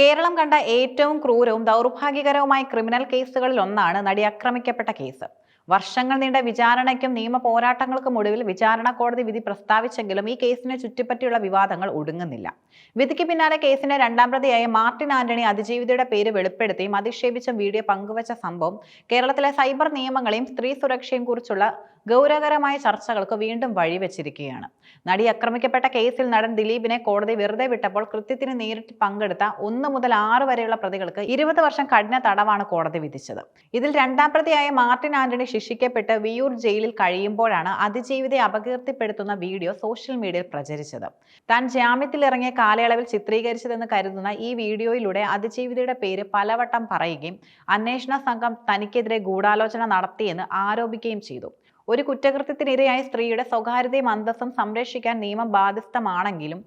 കേരളം കണ്ട ഏറ്റവും ക്രൂരവും ദൗർഭാഗ്യകരവുമായ ക്രിമിനൽ കേസുകളിൽ ഒന്നാണ് നടി ആക്രമിക്കപ്പെട്ട കേസ്. വർഷങ്ങൾ നീണ്ട വിചാരണയ്ക്കും നിയമ പോരാട്ടങ്ങൾക്കും ഒടുവിൽ വിചാരണ കോടതി വിധി പ്രസ്താവിച്ചെങ്കിലും ഈ കേസിനെ ചുറ്റിപ്പറ്റിയുള്ള വിവാദങ്ങൾ ഒടുങ്ങുന്നില്ല. വിധിക്ക് പിന്നാലെ കേസിന്റെ രണ്ടാം പ്രതിയായ മാർട്ടിൻ ആന്റണി അതിജീവിതയുടെ പേര് വെളിപ്പെടുത്തിയും അധിക്ഷേപിച്ചും വീഡിയോ പങ്കുവച്ച സംഭവം കേരളത്തിലെ സൈബർ നിയമങ്ങളെയും സ്ത്രീ സുരക്ഷയും കുറിച്ചുള്ള ഗൗരവകരമായ ചർച്ചകൾക്ക് വീണ്ടും വഴിവെച്ചിരിക്കുകയാണ്. നടി ആക്രമിക്കപ്പെട്ട കേസിൽ നടൻ ദിലീപിനെ കോടതി വെറുതെ വിട്ടപ്പോൾ കൃത്യത്തിന് നേരിട്ട് പങ്കെടുത്ത ഒന്ന് മുതൽ ആറ് വരെയുള്ള പ്രതികൾക്ക് ഇരുപത് വർഷം കഠിന തടവാണ് കോടതി വിധിച്ചത്. ഇതിൽ രണ്ടാം പ്രതിയായ മാർട്ടിൻ ആന്റണി ശിക്ഷിക്കപ്പെട്ട് വിയൂർ ജയിലിൽ കഴിയുമ്പോഴാണ് അതിജീവിതയെ അപകീർത്തിപ്പെടുത്തുന്ന വീഡിയോ സോഷ്യൽ മീഡിയയിൽ പ്രചരിച്ചത്. താൻ ജാമ്യത്തിൽ ഇറങ്ങിയ കാലയളവിൽ ചിത്രീകരിച്ചതെന്ന് കരുതുന്ന ഈ വീഡിയോയിലൂടെ അതിജീവിതയുടെ പേര് പലവട്ടം പറയുകയും അന്വേഷണ സംഘം തനിക്കെതിരെ ഗൂഢാലോചന നടത്തിയെന്ന് ആരോപിക്കുകയും ചെയ്തു. ഒരു കുറ്റകൃത്യത്തിനിരയായ സ്ത്രീയുടെ സ്വകാര്യതയും അന്തസ്സും സംരക്ഷിക്കാൻ നിയമം ബാധ്യസ്ഥമാണെങ്കിലും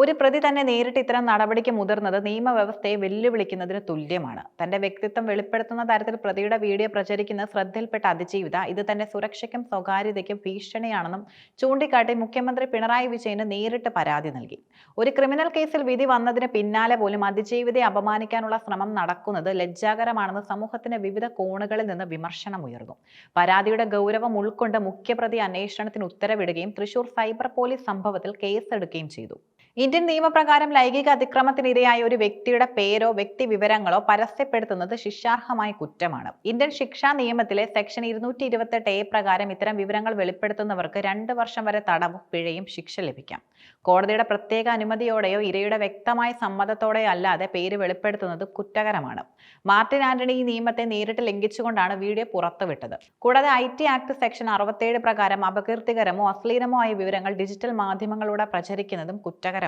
ഒരു പ്രതി തന്നെ നേരിട്ട് ഇത്തരം നടപടിക്ക് മുതിർന്നത് നിയമവ്യവസ്ഥയെ വെല്ലുവിളിക്കുന്നതിന് തുല്യമാണ്. തന്റെ വ്യക്തിത്വം വെളിപ്പെടുത്തുന്ന തരത്തിൽ പ്രതിയുടെ വീഡിയോ പ്രചരിക്കുന്ന ശ്രദ്ധയിൽപ്പെട്ട അതിജീവിത ഇത് തന്റെ സുരക്ഷയ്ക്കും സ്വകാര്യതയ്ക്കും ഭീഷണിയാണെന്നും ചൂണ്ടിക്കാട്ടി മുഖ്യമന്ത്രി പിണറായി വിജയന് നേരിട്ട് പരാതി നൽകി. ഒരു ക്രിമിനൽ കേസിൽ വിധി വന്നതിന് പിന്നാലെ പോലും അതിജീവിതയെ അപമാനിക്കാനുള്ള ശ്രമം നടക്കുന്നത് ലജ്ജാകരമാണെന്ന് സമൂഹത്തിന്റെ വിവിധ കോണുകളിൽ നിന്ന് വിമർശനം ഉയർന്നു. പരാതിയുടെ ഗൗരവം ഉൾക്കൊണ്ട് മുഖ്യപ്രതി അന്വേഷണത്തിന് ഉത്തരവിടുകയും തൃശൂർ സൈബർ പോലീസ് സംഭവത്തിൽ കേസെടുക്കുകയും ചെയ്തു. ഇന്ത്യൻ നിയമപ്രകാരം ലൈംഗിക അതിക്രമത്തിനിരയായ ഒരു വ്യക്തിയുടെ പേരോ വ്യക്തി വിവരങ്ങളോ പരസ്യപ്പെടുത്തുന്നത് ശിക്ഷാർഹമായ കുറ്റമാണ്. ഇന്ത്യൻ ശിക്ഷാ നിയമത്തിലെ സെക്ഷൻ ഇരുന്നൂറ്റി ഇരുപത്തെട്ട് എ പ്രകാരം ഇത്തരം വിവരങ്ങൾ വെളിപ്പെടുത്തുന്നവർക്ക് രണ്ട് വർഷം വരെ തടവും പിഴയും ശിക്ഷ ലഭിക്കാം. കോടതിയുടെ പ്രത്യേക അനുമതിയോടെയോ ഇരയുടെ വ്യക്തമായ സമ്മതത്തോടെയോ അല്ലാതെ പേര് വെളിപ്പെടുത്തുന്നത് കുറ്റകരമാണ്. മാർട്ടിൻ ആന്റണി ഈ നിയമത്തെ നേരിട്ട് ലംഘിച്ചുകൊണ്ടാണ് വീഡിയോ പുറത്തുവിട്ടത്. കൂടാതെ ഐ ടി ആക്ട് സെക്ഷൻ അറുപത്തേഴ് പ്രകാരം അപകീർത്തികരമോ അശ്ലീലമോ ആയ വിവരങ്ങൾ ഡിജിറ്റൽ മാധ്യമങ്ങളിലൂടെ പ്രചരിക്കുന്നതും കുറ്റകരമാണ്.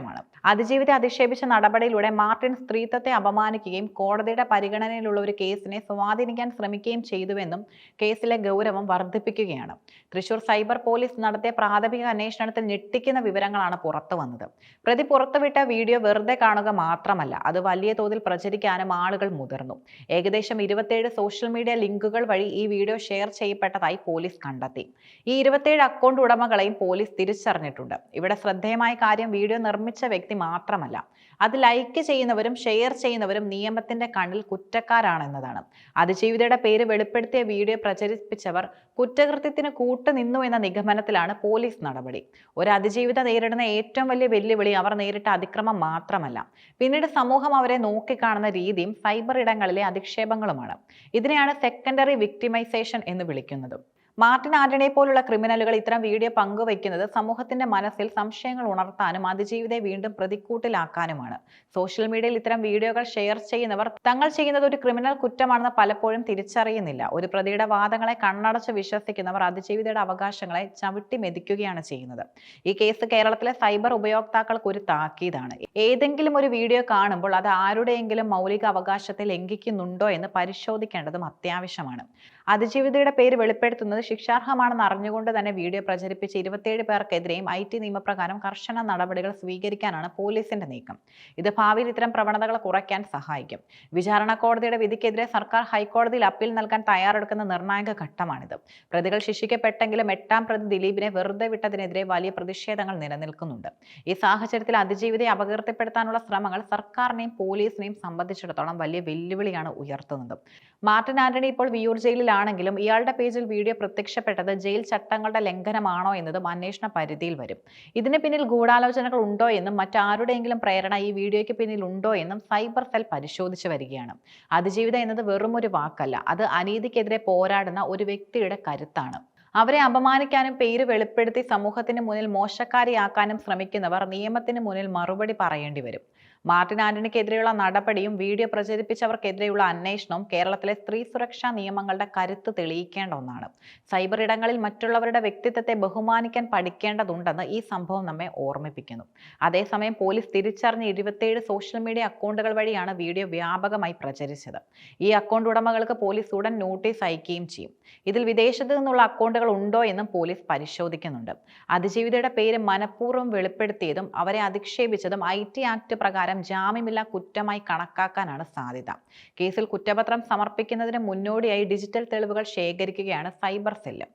അതിജീവിതത്തെ അധിക്ഷേപിച്ച നടപടിയിലൂടെ മാർട്ടിൻ സ്ത്രീത്വത്തെ അപമാനിക്കുകയും കോടതിയുടെ പരിഗണനയിലുള്ള ഒരു കേസിനെ സ്വാധീനിക്കാൻ ശ്രമിക്കുകയും ചെയ്തുവെന്നും കേസിലെ ഗൗരവം വർദ്ധിപ്പിക്കുകയാണ്. തൃശൂർ സൈബർ പോലീസ് നടത്തിയ പ്രാഥമിക അന്വേഷണത്തിൽ ഞെട്ടിക്കുന്ന വിവരങ്ങളാണ് പുറത്തു വന്നത്. പ്രതി പുറത്തുവിട്ട വീഡിയോ വെറുതെ കാണുക മാത്രമല്ല അത് വലിയ തോതിൽ പ്രചരിക്കാനും ആളുകൾ മുതിർന്നു. ഏകദേശം ഇരുപത്തേഴ് സോഷ്യൽ മീഡിയ ലിങ്കുകൾ വഴി ഈ വീഡിയോ ഷെയർ ചെയ്യപ്പെട്ടതായി പോലീസ് കണ്ടെത്തി. ഈ ഇരുപത്തേഴ് അക്കൗണ്ട് ഉടമകളെയും പോലീസ് തിരിച്ചറിഞ്ഞിട്ടുണ്ട്. ഇവിടെ ശ്രദ്ധേയമായ കാര്യം വീഡിയോ നിർമ്മിച്ച വ്യക്തി മാത്രമല്ല. അത് ലൈക്ക് ചെയ്യുന്നവരും ഷെയർ ചെയ്യുന്നവരും നിയമത്തിന്റെ കണ്ണിൽ കുറ്റക്കാരാണെന്നതാണ്. അതിജീവിതയുടെ പേര് വെളിപ്പെടുത്തിയ വീഡിയോ പ്രചരിപ്പിച്ചവർ കുറ്റകൃത്യത്തിന് കൂട്ടുനിന്നു എന്ന നിഗമനത്തിലാണ് പോലീസ് നടപടി. ഒരു അതിജീവിത നേരിടുന്ന ഏറ്റവും വലിയ വെല്ലുവിളി അവർ നേരിട്ട അതിക്രമം മാത്രമല്ല. പിന്നീട് സമൂഹം അവരെ നോക്കിക്കാണുന്ന രീതിയും സൈബർ ഇടങ്ങളിലെ അധിക്ഷേപങ്ങളുമാണ്. ഇതിനെയാണ് സെക്കൻഡറി വിക്ടിമൈസേഷൻ എന്ന് വിളിക്കുന്നത്. മാർട്ടിൻ ആന്റണിയെ പോലുള്ള ക്രിമിനലുകൾ ഇത്തരം വീഡിയോ പങ്കുവയ്ക്കുന്നത് സമൂഹത്തിന്റെ മനസ്സിൽ സംശയങ്ങൾ ഉണർത്താനും അതിജീവിതയെ വീണ്ടും പ്രതിക്കൂട്ടിലാക്കാനുമാണ്. സോഷ്യൽ മീഡിയയിൽ ഇത്തരം വീഡിയോകൾ ഷെയർ ചെയ്യുന്നവർ തങ്ങൾ ചെയ്യുന്നത് ഒരു ക്രിമിനൽ കുറ്റമാണെന്ന് പലപ്പോഴും തിരിച്ചറിയുന്നില്ല. ഒരു പ്രതിയുടെ വാദങ്ങളെ കണ്ണടച്ച് വിശ്വസിക്കുന്നവർ അതിജീവിതയുടെ അവകാശങ്ങളെ ചവിട്ടി മെതിക്കുകയാണ് ചെയ്യുന്നത്. ഈ കേസ് കേരളത്തിലെ സൈബർ ഉപയോക്താക്കൾക്ക് ഒരു താക്കീതാണ്. ഏതെങ്കിലും ഒരു വീഡിയോ കാണുമ്പോൾ അത് ആരുടെയെങ്കിലും മൗലിക അവകാശത്തെ ലംഘിക്കുന്നുണ്ടോ എന്ന് പരിശോധിക്കേണ്ടതും അത്യാവശ്യമാണ്. അതിജീവിതയുടെ പേര് വെളിപ്പെടുത്തുന്നത് ശിക്ഷാർഹമാണെന്ന് അറിഞ്ഞുകൊണ്ട് തന്നെ വീഡിയോ പ്രചരിപ്പിച്ച ഇരുപത്തിയേഴ് പേർക്കെതിരെയും ഐ ടി നിയമപ്രകാരം കർശന നടപടികൾ സ്വീകരിക്കാനാണ് പോലീസിന്റെ നീക്കം. ഇത് ഭാവിയിൽ ഇത്തരം പ്രവണതകൾ കുറയ്ക്കാൻ സഹായിക്കും. വിചാരണ കോടതിയുടെ വിധിക്കെതിരെ സർക്കാർ ഹൈക്കോടതിയിൽ അപ്പീൽ നൽകാൻ തയ്യാറെടുക്കുന്ന നിർണായക ഘട്ടമാണിത്. പ്രതികൾ ശിക്ഷിക്കപ്പെട്ടെങ്കിലും എട്ടാം പ്രതി ദിലീപിനെ വെറുതെ വിട്ടതിനെതിരെ വലിയ പ്രതിഷേധങ്ങൾ നിലനിൽക്കുന്നുണ്ട്. ഈ സാഹചര്യത്തിൽ അതിജീവിതയെ അപകീർത്തിപ്പെടുത്താനുള്ള ശ്രമങ്ങൾ സർക്കാരിനെയും പോലീസിനെയും സംബന്ധിച്ചിടത്തോളം വലിയ വെല്ലുവിളിയാണ് ഉയർത്തുന്നത്. മാർട്ടിൻ ആന്റണി ഇപ്പോൾ വിയൂർ ജയിലിലാണെങ്കിലും ഇയാളുടെ പേജിൽ വീഡിയോ പ്രത്യക്ഷപ്പെട്ടത് ജയിൽ ചട്ടങ്ങളുടെ ലംഘനമാണോ എന്നതും അന്വേഷണ പരിധിയിൽ വരും. ഇതിന് പിന്നിൽ ഗൂഢാലോചനകൾ ഉണ്ടോ എന്നും മറ്റാരുടെയെങ്കിലും പ്രേരണ ഈ വീഡിയോയ്ക്ക് പിന്നിൽ ഉണ്ടോ എന്നും സൈബർ സെൽ പരിശോധിച്ചു വരികയാണ്. അതിജീവിതം എന്നത് വെറും ഒരു വാക്കല്ല. അത് അനീതിക്കെതിരെ പോരാടുന്ന ഒരു വ്യക്തിയുടെ കരുത്താണ്. അവരെ അപമാനിക്കാനും പേര് വെളിപ്പെടുത്തി സമൂഹത്തിന് മുന്നിൽ മോശക്കാരിയാക്കാനും ശ്രമിക്കുന്നവർ നിയമത്തിന് മുന്നിൽ മറുപടി പറയേണ്ടി വരും. മാർട്ടിൻ ആന്റണിക്കെതിരെയുള്ള നടപടിയും വീഡിയോ പ്രചരിപ്പിച്ചവർക്കെതിരെയുള്ള അന്വേഷണവും കേരളത്തിലെ സ്ത്രീ സുരക്ഷാ നിയമങ്ങളുടെ കരുത്ത് തെളിയിക്കേണ്ട ഒന്നാണ്. സൈബർ ഇടങ്ങളിൽ മറ്റുള്ളവരുടെ വ്യക്തിത്വത്തെ ബഹുമാനിക്കാൻ പഠിക്കേണ്ടതുണ്ടെന്ന് ഈ സംഭവം നമ്മെ ഓർമ്മിപ്പിക്കുന്നു. അതേസമയം പോലീസ് തിരിച്ചറിഞ്ഞ ഇരുപത്തിയേഴ് സോഷ്യൽ മീഡിയ അക്കൗണ്ടുകൾ വഴിയാണ് വീഡിയോ വ്യാപകമായി പ്രചരിച്ചത്. ഈ അക്കൗണ്ട് ഉടമകൾക്ക് പോലീസ് ഉടൻ നോട്ടീസ് അയക്കുകയും ചെയ്യും. ഇതിൽ വിദേശത്ത് നിന്നുള്ള അക്കൗണ്ടുകൾ ഉണ്ടോ എന്നും പോലീസ് പരിശോധിക്കുന്നുണ്ട്. അതിജീവിതയുടെ പേര് മനഃപൂർവം വെളിപ്പെടുത്തിയതും അവരെ അധിക്ഷേപിച്ചതും ഐ ടി ആക്ട് പ്രകാരം ജാമ്യമില്ലാ കുറ്റമായി കണക്കാക്കാനാണ് സാധ്യത. കേസിൽ കുറ്റപത്രം സമർപ്പിക്കുന്നതിന് മുന്നോടിയായി ഡിജിറ്റൽ തെളിവുകൾ ശേഖരിക്കുകയാണ് സൈബർ സെല്ല്.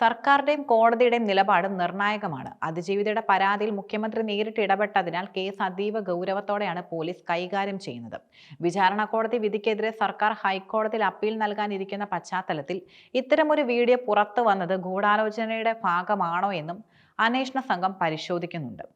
സർക്കാരുടെയും കോടതിയുടെയും നിലപാട് നിർണായകമാണ്. അതിജീവിതയുടെ പരാതിയിൽ മുഖ്യമന്ത്രി നേരിട്ട് ഇടപെട്ടതിനാൽ കേസ് അതീവ ഗൗരവത്തോടെയാണ് പോലീസ് കൈകാര്യം ചെയ്യുന്നത്. വിചാരണ കോടതി വിധിക്കെതിരെ സർക്കാർ ഹൈക്കോടതിയിൽ അപ്പീൽ നൽകാനിരിക്കുന്ന പശ്ചാത്തലത്തിൽ ഇത്തരമൊരു വീഡിയോ പുറത്തു വന്നത് ഗൂഢാലോചനയുടെ ഭാഗമാണോ എന്നും അന്വേഷണ സംഘം പരിശോധിക്കുന്നുണ്ട്.